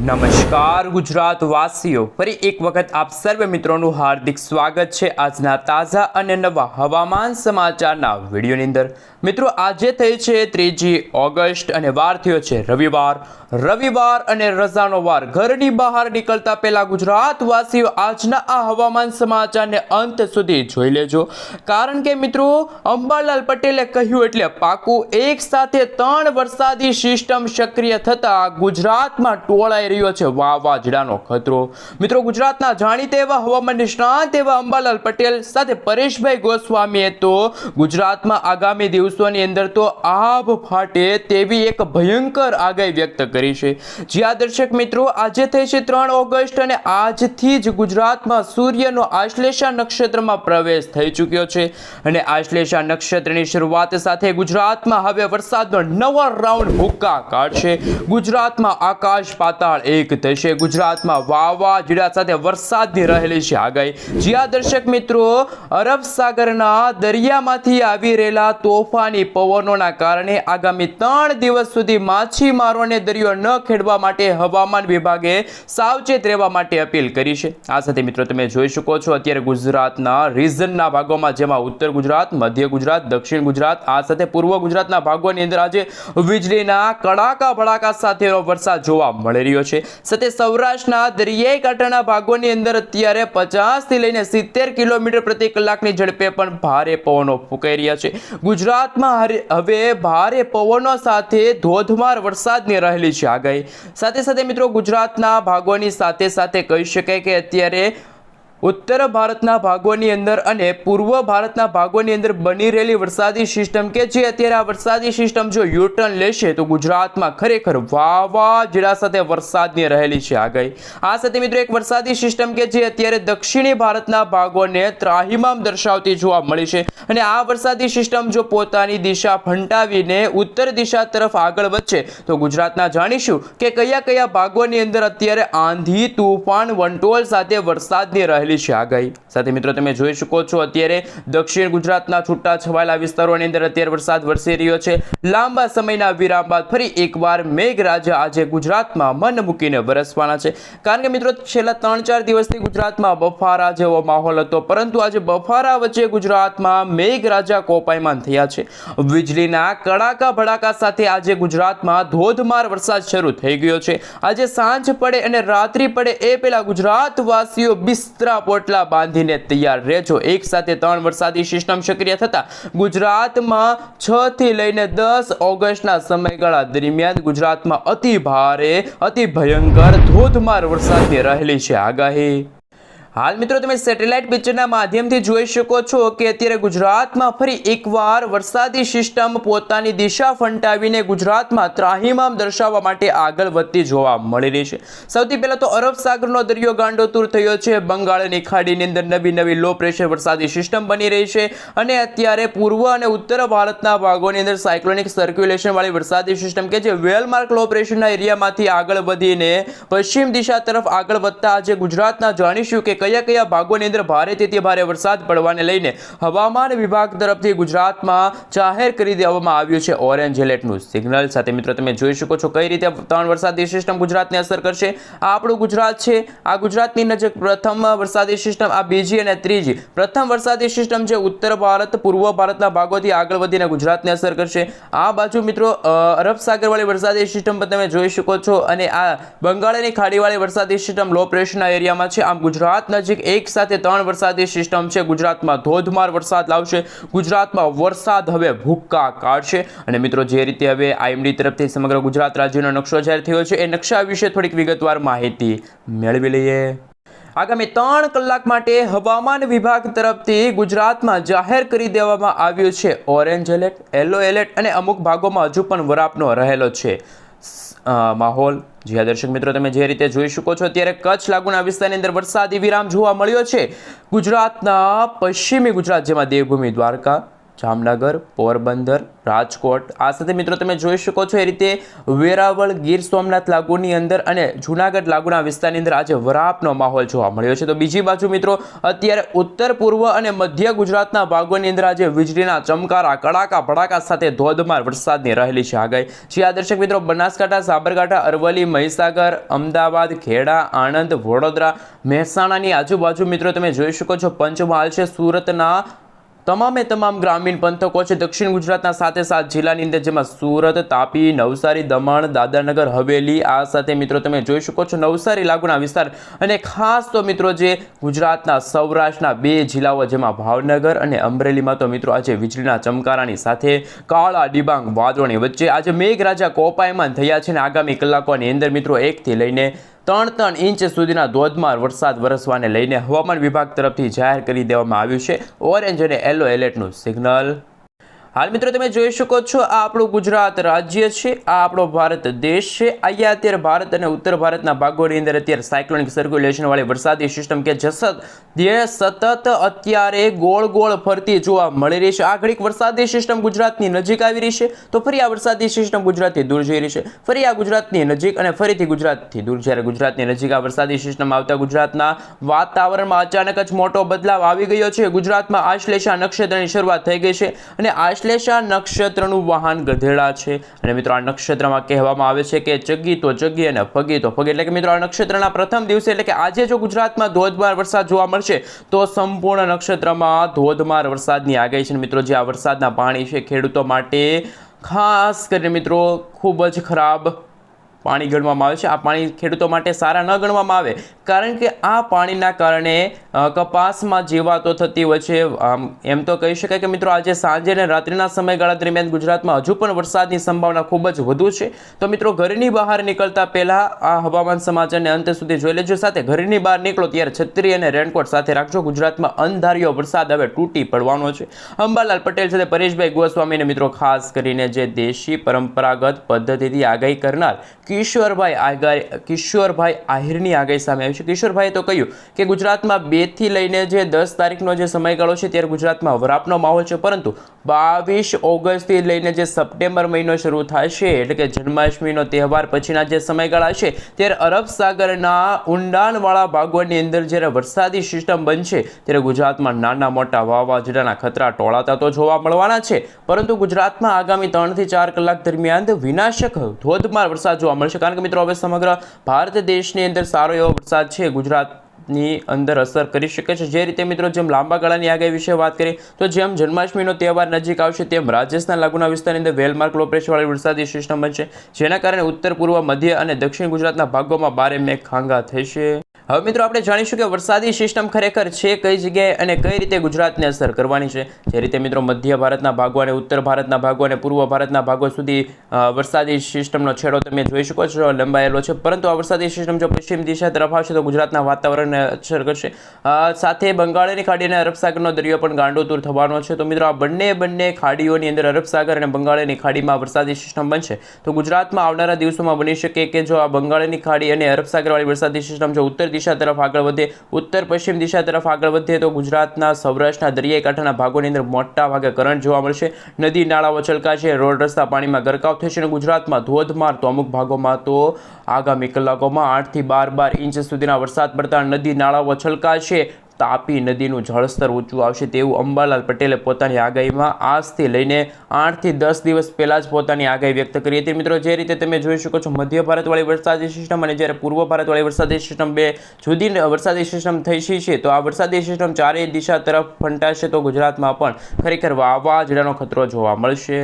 નમસ્કાર ગુજરાત વાસીઓ ફરી એક વખત આપ સર્વે મિત્રોનું હાર્દિક સ્વાગત છે આજના તાજા અને નવા હવામાન સમાચારના વિડીયોની અંદર. મિત્રો, આજે થઈ છે ત્રીજી ઓગસ્ટ અને વાર થયો છે રવિવાર. રવિવાર અને રજાનો વાર. ઘરની બહાર નીકળતા પહેલાં ગુજરાત વાસીઓ આજના આ હવામાન સમાચારને અંત સુધી જોઈ લેજો. કારણ કે મિત્રો, અંબાલાલ પટેલે કહ્યું એટલે પાકું એક સાથે ત્રણ વરસાદી સિસ્ટમ સક્રિય થતાં ગુજરાતમાં ટોળાઈ રહ્યો છે વાવાઝોડાનો ખતરો. મિત્રો, ગુજરાતના જાણીતા એવા હવામાન નિષ્ણાત એવા અંબાલાલ પટેલ સાથે પરેશભાઈ ગોસ્વામીએ તો ગુજરાતમાં આગામી દિવસોની અંદર તો આભ ફાટે તેવી એક ભયંકર આગાહી વ્યક્ત કરી છે. જ્યાં દર્શક મિત્રો, આજે થઈ છે ત્રણ ઓગસ્ટ અને આજથી જ ગુજરાતમાં સૂર્યનો આશ્લેષા નક્ષત્રમાં પ્રવેશ થઈ ચૂક્યો છે. અને આશ્લેષા નક્ષત્રની શરૂઆત સાથે ગુજરાતમાં હવે વરસાદનો નવો રાઉન્ડ હુક્કા કાઢશે. ગુજરાતમાં આકાશ પાતાળ એક થશે ગુજરાતમાં વાવાઝોડા સાથે વરસાદની રહેલી છે. આગાહી જ્યાં દર્શક મિત્રો, અરબ સાગરના દરિયામાંથી આવી રહેલા તોફાની પવનોના કારણે આગામી ત્રણ દિવસ સુધી માછીમારોને દરિયો ન ખેડવા માટે હવામાન વિભાગે સાવચેત રહેવા માટે અપીલ કરી છે. આ સાથે મિત્રો તમે જોઈ શકો છો, અત્યારે ગુજરાતના રીઝનના ભાગોમાં, જેમાં ઉત્તર ગુજરાત, મધ્ય ગુજરાત, દક્ષિણ ગુજરાત, આ સાથે પૂર્વ ગુજરાતના ભાગોની અંદર આજે વીજળીના કડાકા ભડાકા સાથેનો વરસાદ જોવા મળી રહ્યો છે. સાથે સૌરાષ્ટ્રના દરિયાઈ કાંઠાના ભાગોની અંદર અત્યારે પચાસથી લઈને સિત્તેર કિલોમીટર પ્રતિ કલાકની ઝડપે પણ ભારે પવનો ફૂંકાઈ રહ્યા છે. ગુજરાતમાં હવે ભારે પવનો સાથે ધોધમાર વરસાદની રહેલી છે આગાહી. સાથે સાથે મિત્રો ગુજરાતના ભાગોની સાથે સાથે કહી શકાય કે અત્યારે ઉત્તર ભારતના ભાગોની અંદર અને પૂર્વ ભારતના ભાગોની અંદર બની રહેલી વરસાદી સિસ્ટમ કે જે અત્યારે આ વરસાદી સિસ્ટમ જો યુટર્ન લેશે તો ગુજરાતમાં ખરેખર વાવાઝોડા સાથે વરસાદની રહેલી છે આગાહી. આ સાથે મિત્રો એક વરસાદી સિસ્ટમ કે જે અત્યારે દક્ષિણી ભારતના ભાગોને ત્રાહિમામ દર્શાવતી જોવા મળી છે અને આ વરસાદી સિસ્ટમ જો પોતાની દિશા ફંટાવીને ઉત્તર દિશા તરફ આગળ વધશે તો ગુજરાતના જાણીશું કે કયા કયા ભાગોની અંદર અત્યારે આંધી, તુફાન, વંટોળ સાથે વરસાદની રહેલી છે આગાહી. સાથે મિત્રો, તમે જોઈ શકો છો, અત્યારે દક્ષિણ ગુજરાતના છૂટા છવાયેલા વિસ્તારોની અંદર અત્યારે વરસાદ વરસી રહ્યો છે. લાંબા સમયના વિરામ બાદ ફરી એકવાર મેઘરાજા આજે ગુજરાતમાં મન મૂકીને વરસવાના છે. કારણ કે મિત્રો, છેલ્લા ત્રણ ચાર દિવસથી ગુજરાતમાં બફારા જેવો માહોલ હતો, પરંતુ આજે બફારા વચ્ચે ગુજરાતમાં મેઘરાજા કોપાયમાન થયા છે. વીજળીના કડાકા ભડાકા સાથે આજે ગુજરાતમાં ધોધમાર વરસાદ શરૂ થઈ ગયો છે. આજે સાંજ પડે અને રાત્રિ પડે એ પહેલા ગુજરાતવાસીઓ બિસ્તરા પોટલા બાંધીને તૈયાર રહેજો એક સાથે ત્રણ વરસાદી સિસ્ટમ સક્રિય થતા ગુજરાતમાં છ થી લઈને દસ ઓગસ્ટના સમયગાળા દરમિયાન ગુજરાતમાં અતિ ભારે, અતિ ભયંકર ધોધમાર વરસાદની રહેલી છે. આગાહી હાલ મિત્રો તમે સેટેલાઇટ પિક્ચરના માધ્યમથી જોઈ શકો છો કે અત્યારે ગુજરાતમાં ફરી એકવાર વરસાદી સિસ્ટમ પોતાની દિશા ફંટાવીને ગુજરાતમાં ત્રાહિમામ દર્શાવવા માટે આગળ વધતી જોવા મળી રહી છે. સૌથી પહેલાં તો અરબ સાગરનો દરિયો ગાંડોતુર થયો છે. બંગાળની ખાડીની અંદર નવી નવી લો પ્રેશર વરસાદી સિસ્ટમ બની રહી છે અને અત્યારે પૂર્વ અને ઉત્તર ભારતના ભાગોની અંદર સાયક્લોનિક સર્ક્યુલેશનવાળી વરસાદી સિસ્ટમ કે જે વેલમાર્ક લો પ્રેશરના એરિયામાંથી આગળ વધીને પશ્ચિમ દિશા તરફ આગળ વધતા આજે ગુજરાતના જાણીશું કે કયા કયા ભાગોની અંદર ભારેથી તે ભારે વરસાદ પડવાને લઈને હવામાન વિભાગ તરફથી ગુજરાતમાં જાહેર કરી દેવામાં આવ્યું છે. ઓરેન્જ એલર્ટનું સિગ્નલ સાથે મિત્રો, તમે જોઈ શકો છો કઈ રીતે ત્રણ વરસાદી સિસ્ટમ ગુજરાતને અસર કરશે. આ આપણું ગુજરાત છે. આ ગુજરાતની નજીક પ્રથમ વરસાદી સિસ્ટમ આ બીજી અને ત્રીજી. પ્રથમ વરસાદી સિસ્ટમ છે ઉત્તર ભારત, પૂર્વ ભારતના ભાગોથી આગળ વધીને ગુજરાતને અસર કરશે. આ બાજુ મિત્રો અરબ સાગરવાળી વરસાદી સિસ્ટમ પણ તમે જોઈ શકો છો અને આ બંગાળની ખાડીવાળી વરસાદી સિસ્ટમ લો પ્રેશરના એરિયામાં છે. આમ ગુજરાત નજીક એક સાથે ત્રણ વરસાદી સિસ્ટમ છે. ગુજરાતમાં ધોધમાર વરસાદ લાવશે. ગુજરાતમાં વરસાદ હવે ભૂક્કા કાઢશે. અને મિત્રો, જે રીતે હવે આઈએમડી તરફથી સમગ્ર ગુજરાત રાજ્યનો નકશો જાહેર થયો છે, એ નકશા વિશે થોડીક વિગતવાર માહિતી મેળવી લઈએ. આગામી ત્રણ કલાક માટે હવામાન વિભાગ તરફથી ગુજરાતમાં જાહેર કરી દેવામાં આવ્યું છે. ઓરેન્જ એલર્ટ, યલો એલર્ટ અને અમુક ભાગોમાં હજુ પણ વરાપનો રહેલો છે. માહોલ. જી હા, દર્શક મિત્રો, તમે જે રીતે જોઈ શકો છો, અત્યારે કચ્છ લાગુના વિસ્તારની અંદર વરસાદી વિરામ જોવા મળ્યો છે. ગુજરાતના પશ્ચિમી ગુજરાત, જેમાં દેવભૂમિ દ્વારકા જામનગર, પોરબંદર, રાજકોટ. આ સાથે મિત્રો તમે જોઈ શકો છો એ રીતે વેરાવળ, ગીર સોમનાથ લાગુની અંદર અને જૂનાગઢ લાગુના વિસ્તારની અંદર આજે વરાપનો માહોલ જોવા મળ્યો છે. તો બીજી બાજુ મિત્રો, અત્યારે ઉત્તર, પૂર્વ અને મધ્ય ગુજરાતના ભાગોની અંદર આજે વીજળીના ચમકારા, કડાકા ભડાકા સાથે ધોધમાર વરસાદની રહેલી છે આગાહી. જે આ દર્શક મિત્રો, બનાસકાંઠા, સાબરકાંઠા, અરવલ્લી, મહીસાગર, અમદાવાદ, ખેડા, આણંદ, વડોદરા, મહેસાણાની આજુબાજુ મિત્રો તમે જોઈ શકો છો, પંચમહાલ છે, સુરતના તમામે તમામ ગ્રામીણ પંથકો છે, દક્ષિણ ગુજરાતના સાથે સાત જિલ્લાની અંદર જેમાં સુરત, તાપી, નવસારી, દમણ, દાદરાનગર, હવેલી, આ સાથે મિત્રો તમે જોઈ શકો છો, નવસારી લાગુના વિસ્તાર અને ખાસ તો મિત્રો જે ગુજરાતના સૌરાષ્ટ્રના બે જિલ્લાઓ જેમાં ભાવનગર અને અમરેલીમાં તો મિત્રો આજે વીજળીના ચમકારાની સાથે કાળા ડિબાંગ વાદળોની વચ્ચે આજે મેઘરાજા કોપાયમાન થયા છે અને આગામી કલાકોની અંદર મિત્રો એકથી લઈને ત્રણ ત્રણ ઇંચ સુધીના ધોધમાર વરસાદ વરસવાને લઈને હવામાન વિભાગ તરફથી જાહેર કરી દેવામાં આવ્યું છે. ઓરેન્જ અને યલો એલર્ટનું સિગ્નલ હાલ મિત્રો તમે જોઈ શકો છો, આ આપણું ગુજરાત રાજ્ય છે, આ આપણો ભારત દેશ છે. અહીંયા અત્યારે ભારત અને ઉત્તર ભારતના ભાગોની અંદર અત્યારે સાયક્લોનિક સર્ક્યુલેશનવાળી વરસાદી સિસ્ટમ કે જસત જે સતત અત્યારે ગોળ ગોળ ફરતી જોવા મળી રહી છે. આ ઘડીક વરસાદી સિસ્ટમ ગુજરાતની નજીક આવી રહી છે, તો ફરી આ વરસાદી સિસ્ટમ ગુજરાતથી દૂર જઈ રહી છે. ફરી આ ગુજરાતની નજીક અને ફરીથી ગુજરાતથી દૂર, જ્યારે ગુજરાતની નજીક આ વરસાદી સિસ્ટમ આવતા ગુજરાતના વાતાવરણમાં અચાનક જ મોટો બદલાવ આવી ગયો છે. ગુજરાતમાં આશ્લેષા નક્ષત્રની શરૂઆત થઈ ગઈ છે અને આશ્લેષા નક્ષત્રનું વાહન ગધેડા છે. અને મિત્રો, આ નક્ષત્રમાં કહેવામાં આવે છે કે ચગી તો જગી અને ફગી તો ફગી. એટલે કે મિત્રો, આ નક્ષત્રના પ્રથમ દિવસે એટલે કે આજે જો ગુજરાતમાં ધોધમાર વરસાદ જોવા મળશે, તો સંપૂર્ણ નક્ષત્રમાં ધોધમાર વરસાદની આગાહી છે. મિત્રો, જે આ વરસાદના પાણી છે ખેડૂતો માટે ખાસ કરીને મિત્રો, ખૂબ જ ખરાબ પાણી ગણવામાં આવે છે. આ પાણી ખેડૂતો માટે સારા ન ગણવામાં આવે. કારણ કે આ પાણીના કારણે કપાસમાં જીવાતો થતી હોય છે. એમ તો કહી શકાય કે મિત્રો આજે સાંજે અને રાત્રિના સમયગાળા દરમિયાન ગુજરાતમાં હજુ પણ વરસાદની સંભાવના ખૂબ જ વધુ છે. તો મિત્રો ઘરની બહાર નીકળતા પહેલાં આ હવામાન સમાચારને અંત સુધી જોઈ લેજો. સાથે ઘરની બહાર નીકળો ત્યારે છત્રી અને રેનકોટ સાથે રાખજો. ગુજરાતમાં અંધાર્યો વરસાદ હવે તૂટી પડવાનો છે. અંબાલાલ પટેલ સાથે પરેશભાઈ ગોસ્વામીને મિત્રો ખાસ કરીને જે દેશી પરંપરાગત પદ્ધતિથી આગાહી કરનાર કિશોરભાઈ આગાહી કિશોરભાઈ આહિરની આગાહી સામે આવી છે. કિશોરભાઈએ તો કહ્યું કે ગુજરાતમાં બેથી લઈને જે દસ તારીખનો જે સમયગાળો છે ત્યારે ગુજરાતમાં વરાપનો માહોલ છે. પરંતુ બાવીસ ઓગસ્ટથી લઈને જે સપ્ટેમ્બર મહિનો શરૂ થશે એટલે કે જન્માષ્ટમીનો તહેવાર પછીના જે સમયગાળા છે, ત્યારે અરબ સાગરના ઊંડાણવાળા ભાગોની અંદર જ્યારે વરસાદી સિસ્ટમ બનશે, ત્યારે ગુજરાતમાં નાના મોટા વાવાઝોડાના ખતરા ટોળાતા તો જોવા મળવાના છે. પરંતુ ગુજરાતમાં આગામી ત્રણથી ચાર કલાક દરમિયાન વિનાશક ધોધમાર વરસાદ જોવા મળશે. કારણ કે મિત્રો, હવે સમગ્ર ભારત દેશની અંદર સારો એવો વરસાદ છે. ગુજરાતની અંદર અસર કરી શકે છે. જે રીતે મિત્રો, જેમ લાંબા ગાળાની આગાહી વિશે વાત કરીએ, તો જેમ જન્માષ્ટમીનો તહેવાર નજીક આવશે, તેમ રાજસ્થાન લાગુના વિસ્તારની અંદર વેલમાર્ક લો પ્રેશરવાળી વરસાદી સિસ્ટમ બનશે. જેના કારણે ઉત્તર, પૂર્વ, મધ્ય અને દક્ષિણ ગુજરાતના ભાગોમાં ભારે મેઘ ખાંગા થશે. હવે મિત્રો આપણે જાણીશું કે વરસાદી સિસ્ટમ ખરેખર છે, કઈ જગ્યાએ અને કઈ રીતે ગુજરાતને અસર કરવાની છે. જે રીતે મિત્રો મધ્ય ભારતના ભાગો અને ઉત્તર ભારતના ભાગો અને પૂર્વ ભારતના ભાગો સુધી વરસાદી સિસ્ટમનો છેડો તમે જોઈ શકો છો, લંબાયેલો છે. પરંતુ આ વરસાદી સિસ્ટમ જો પશ્ચિમ દિશા તરફ આવશે તો ગુજરાતના વાતાવરણને અસર કરશે. સાથે બંગાળની ખાડી અને અરબસાગરનો દરિયો પણ ગાંડોતુર થવાનો છે. તો મિત્રો આ બંને બંને ખાડીઓની અંદર અરબસાગર અને બંગાળની ખાડીમાં વરસાદી સિસ્ટમ બનશે. તો ગુજરાતમાં આવનારા દિવસોમાં બની શકે કે જો આ બંગાળની ખાડી અને અરબસાગરવાળી વરસાદી સિસ્ટમ જો ઉત્તર દિશા તરફ આગળ વધે, ઉત્તર પશ્ચિમ દિશા તરફ આગળ વધે તો ગુજરાતના સૌરાષ્ટ્રના દરિયાઈ કાંઠાના ભાગોની અંદર મોટા ભાગે કરંટ જોવા મળશે. નદી નાળાઓ છલકાશે, રોડ રસ્તા પાણીમાં ગરકાવ થશે અને ગુજરાતમાં ધોધમાર તો અમુક ભાગોમાં તો આગામી કલાકોમાં આઠથી બાર બાર ઇંચ સુધીના વરસાદ પડતા નદી નાળાઓ છલકાશે. તાપી નદીનું જળસ્તર ઊંચું આવશે તેવું અંબાલાલ પટેલે પોતાની આગાહીમાં આજથી લઈને આઠથી દસ દિવસ પહેલાં જ પોતાની આગાહી વ્યક્ત કરી હતી. મિત્રો, જે રીતે તમે જોઈ શકો છો, મધ્ય ભારતવાળી વરસાદી સિસ્ટમ અને જ્યારે પૂર્વ ભારતવાળી વરસાદી સિસ્ટમ બે જુદી વરસાદી સિસ્ટમ થઈ છે, તો આ વરસાદી સિસ્ટમ ચારેય દિશા તરફ ફંટાશે તો ગુજરાતમાં પણ ખરેખર વાવાઝોડાનો ખતરો જોવા મળશે.